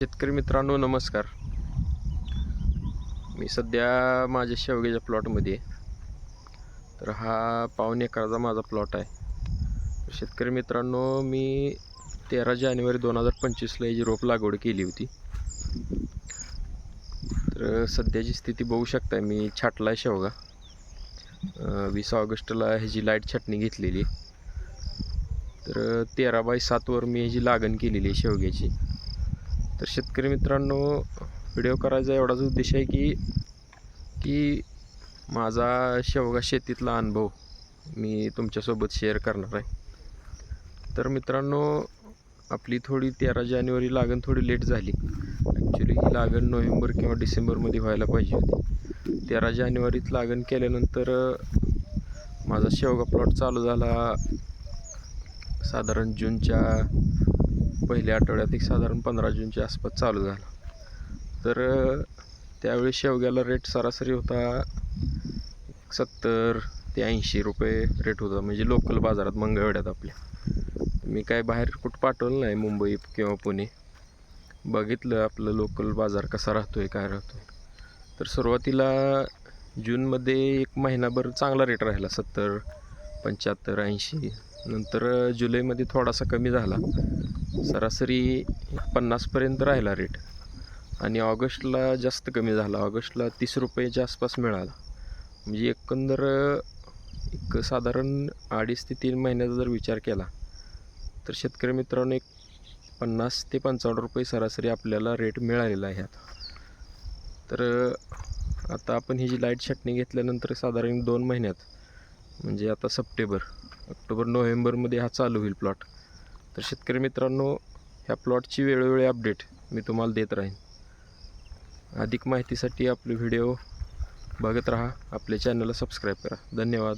शेतकरी मित्रांनो नमस्कार. मी सध्या माझ्या शेवग्याच्या प्लॉटमध्ये आहे. तर हा पाऊण एकराचा माझा प्लॉट आहे. शेतकरी मित्रांनो मी तेरा जानेवारी दोन हजार पंचवीसला याची रोप लागवड केली होती. तर सध्याची स्थिती बघू शकताय मी छाटला आहे शेवगा. वीस ऑगस्टला ह्याची लाइट छाटणी घेतलेली तर तेरा बाय सातवर मी ह्याची लागण केलेली आहे शेवग्याची. तर शेतकरी मित्रांनो व्हिडिओ करायचा एवढाच उद्देश आहे की की माझा शेवगा शेतीतला अनुभव मी तुमच्यासोबत शेअर करणार आहे. तर मित्रांनो आपली थोडी तेरा जानेवारी लागण थोडी लेट झाली. ॲक्च्युली ही लागण नोव्हेंबर किंवा डिसेंबरमध्ये व्हायला पाहिजे होती. तेरा जानेवारीत लागण केल्यानंतर माझा शेवगा प्लॉट चालू झाला. साधारण जूनच्या पहिल्या आठवड्यात एक साधारण पंधरा जूनच्या आसपास चालू झाला. तर त्यावेळी शेवग्याला रेट सरासरी होता सत्तर ते ऐंशी रुपये रेट होता. म्हणजे लोकल बाजारात मंगळवेड्यात आपल्या. मी काय बाहेर कुठं पाठवलं नाही मुंबई किंवा पुणे. बघितलं आपलं लोकल बाजार कसा राहतो आहे काय राहतो आहे तर सुरुवातीला जूनमध्ये एक महिनाभर चांगला रेट राहिला सत्तर पंच्याहत्तर ऐंशी. नंतर जुलैमध्ये थोडासा कमी झाला. सरासरी पन्नासपर्यंत राहिला रेट आणि ऑगस्टला जास्त कमी झाला. ऑगस्टला तीस रुपयाच्या आसपास मिळाला. म्हणजे एकंदर एक साधारण अडीच ते तीन महिन्याचा जर विचार केला तर शेतकरी मित्रांनो एक पन्नास ते पंचावन्न रुपये सरासरी आपल्याला रेट मिळालेला आहे आता. तर आता आपण ही जी लाइट छटणी घेतल्यानंतर साधारण दोन महिन्यात म्हणजे आता सप्टेंबर ऑक्टोबर नोव्हेंबरमध्ये हा चालू होईल प्लॉट तर शेतकरी मित्रांनो ह्या प्लॉटची वेळोवेळी अपडेट मी तुम्हाला देत राहीन. अधिक माहितीसाठी आपले व्हिडिओ बघत राहा आपल्या चॅनलला सबस्क्राईब करा. धन्यवाद.